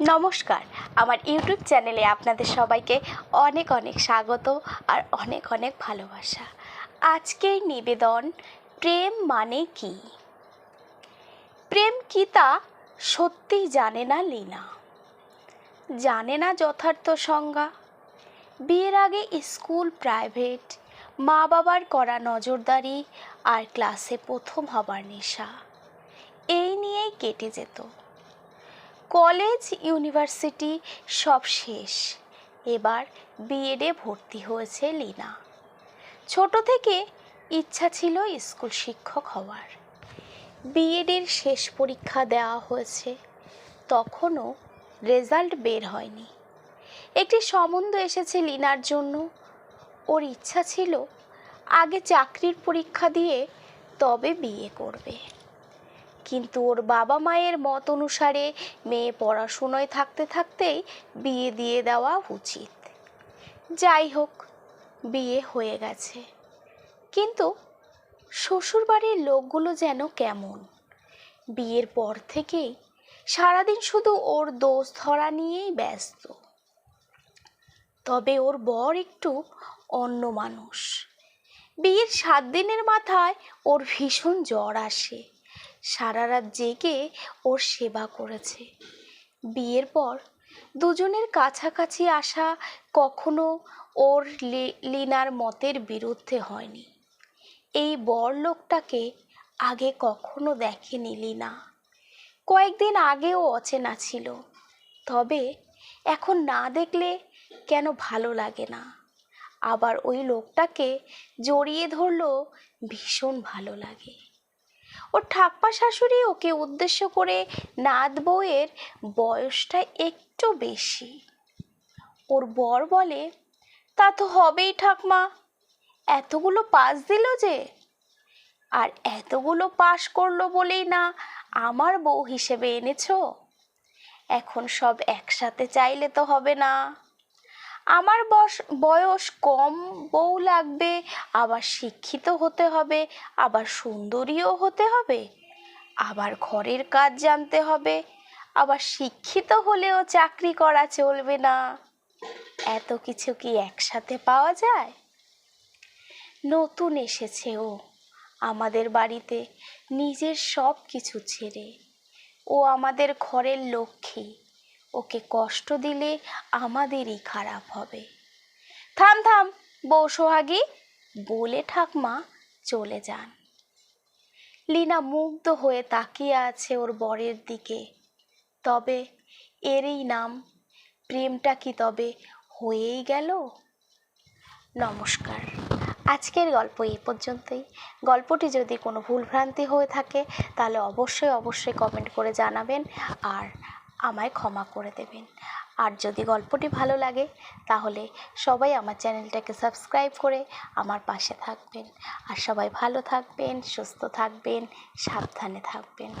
নমস্কার। আমার ইউটিউব চ্যানেলে আপনাদের সবাইকে অনেক অনেক স্বাগত আর অনেক অনেক ভালোবাসা। আজকের নিবেদন, প্রেম মানে কি? প্রেম কি তা সত্যিই জানে না লীনা। জানে না যথার্থ সংজ্ঞা। বিয়ের আগে স্কুল প্রাইভেট মা বাবার করা নজরদারি আর ক্লাসে প্রথম হবার নেশা। এই নিয়েই কেটে যেত। কলেজ, ইউনিভার্সিটি সব শেষ। এবার বিএডে ভর্তি হয়েছে লীনা। ছোট থেকে ইচ্ছা ছিল স্কুল শিক্ষক হওয়ার। বিএডের শেষ পরীক্ষা দেওয়া হয়েছে। তখনও রেজাল্ট বের হয়নি। একটি সম্বন্ধ এসেছে লিনার জন্য। ওর ইচ্ছা ছিল আগে চাকরির পরীক্ষা দিয়ে তবে বিয়ে করবে। কিন্তু ওর বাবা মায়ের মত অনুসারে মেয়ে পড়াশুনোয় থাকতে থাকতেই বিয়ে দিয়ে দেওয়া উচিত। যাই হোক, বিয়ে হয়ে গেছে। কিন্তু শ্বশুরবাড়ির লোকগুলো যেন কেমন? বিয়ের পর থেকেই সারাদিন শুধু ওর দোষ ধরা নিয়েই ব্যস্ত। তবে ওর বর একটু অন্য মানুষ। বিয়ের সাত দিনের মাথায় ওর ভীষণ জ্বর আসে। সারা রাত জেগে ওর সেবা করেছে। বিয়ের পর দুজনের কাছাকাছি আসা কখনো ওর লিনার মতের বিরুদ্ধে হয়নি। এই বর লোকটাকে আগে কখনো দেখেনি লিনা। কয়েকদিন আগেও অচেনা ছিল, তবে এখন না দেখলে কেন ভালো লাগে না। আবার ওই লোকটাকে জড়িয়ে ধরলেও ভীষণ ভালো লাগে। ওর ঠাপ্পা শাশুড়ি ওকে উদ্দেশ্য করে নাত বউয়ের বয়সটা একটু বেশি। ওর বর বলে, তা তো হবেই ঠাকমা। এতগুলো পাস দিল যে? আর এতগুলো পাশ করল বলেই না আমার বউ হিসেবে এনেছো? এখন সব একসাথে চাইলে তো হবে না। আমার বস, বয়স কম বউ লাগবে, আবার শিক্ষিত হতে হবে, আবার সুন্দরীও হতে হবে, আবার ঘরের কাজ জানতে হবে, আবার শিক্ষিত হলেও চাকরি করা চলবে না। এত কিছু কি একসাথে পাওয়া যায়? নতুন এসেছে ও, আমাদের বাড়িতে, নিজের সব কিছু ছেড়ে। ও আমাদের ঘরের লক্ষ্মী। ওকে কষ্ট দিলে আমাদেরই খারাপ হবে। থাম থাম, বউ সোহাগী, বলে ঠাকমা চলে যান। লীনা মুগ্ধ হয়ে তাকিয়ে আছে ওর বরের দিকে। তবে এরই নাম, প্রেমটা কি তবে হয়েই গেল? নমস্কার। আজকের গল্প এই পর্যন্তই। গল্পটি যদি কোনো ভুলভ্রান্তি হয়ে থাকে, তাহলে অবশ্যই অবশ্যই কমেন্ট করে জানাবেন। আর আমায় ক্ষমা করে দেবেন। আর যদি গল্পটি ভালো লাগে, তাহলে সবাই আমার চ্যানেলটাকে সাবস্ক্রাইব করে আমার পাশে থাকবেন। আর সবাই ভালো থাকবেন, সুস্থ থাকবেন, সাবধানে থাকবেন।